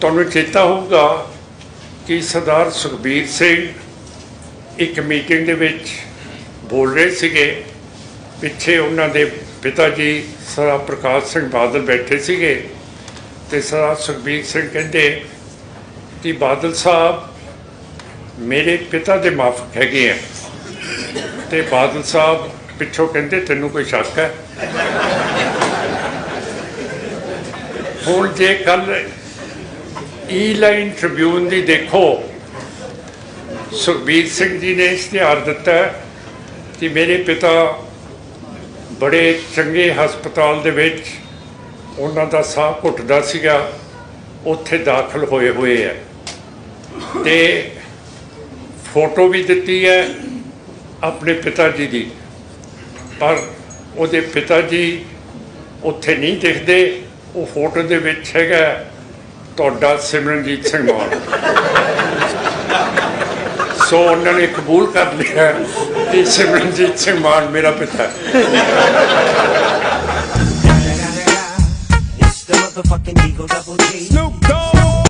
ਤੁਹਾਨੂੰ ਚੇਤਾ ਹੋਊਗਾ ਕਿ ਸਰਦਾਰ ਸੁਖਬੀਰ ਸਿੰਘ ਇੱਕ ਮੀਟਿੰਗ ਦੇ ਵਿੱਚ ਬੋਲ ਰਹੇ ਸੀਗੇ। ਪਿੱਛੇ ਉਹਨਾਂ ਦੇ ਪਿਤਾ ਜੀ ਸਰਦਾਰ ਪ੍ਰਕਾਸ਼ ਸਿੰਘ ਬਾਦਲ ਬੈਠੇ ਸੀਗੇ ਤੇ ਸਰਦਾਰ ਸੁਖਬੀਰ ਸਿੰਘ ਕਹਿੰਦੇ ਕਿ ਬਾਦਲ ਸਾਹਿਬ, ਮੇਰੇ ਪਿਤਾ ਦੇ ਮਾਫਕ ਹੈਗੇ ਆ। ਤੇ ਬਾਦਲ ਸਾਹਿਬ ਪਿੱਛੋਂ ਕਹਿੰਦੇ, ਤੈਨੂੰ ਕੋਈ ਸ਼ੱਕ ਹੈ? ਹੁਣ ਜੇ ਕੱਲ ਈ ਲਾਈਨ ਟ੍ਰਿਬਿਊਨ ਦੀ ਦੇਖੋ। ਸੁਖਬੀਰ ਸਿੰਘ ਜੀ ਨੇ ਇਸ਼ਤਿਹਾਰ ਦਿੱਤਾ ਕਿ ਮੇਰੇ ਪਿਤਾ ਬੜੇ ਚੰਗੇ ਹਸਪਤਾਲ ਦੇ ਵਿੱਚ ਉਹਨਾਂ ਦਾ ਸਾਹ ਘੁੱਟਦਾ ਸੀਗਾ, ਉੱਥੇ ਦਾਖਲ ਹੋਏ ਹੋਏ ਹੈ। ਤੇ ਫੋਟੋ ਵੀ ਦਿੱਤੀ ਹੈ ਆਪਣੇ ਪਿਤਾ ਜੀ ਦੀ। ਪਰ ਉਹਦੇ ਪਿਤਾ ਜੀ ਉੱਥੇ ਨਹੀਂ ਦਿਖਦੇ, ਉਹ ਫੋਟੋ ਦੇ ਵਿੱਚ ਹੈਗਾ ਤੁਹਾਡਾ ਸਿਮਰਨਜੀਤ ਸਿੰਘ ਮਾਨ ਸੋ ਉਹਨਾਂ ਨੇ ਕਬੂਲ ਕਰ ਲਿਆ ਕਿ ਸਿਮਰਨਜੀਤ ਸਿੰਘ ਮਾਨ ਮੇਰਾ ਪਿਤਾ Snoop Dogg.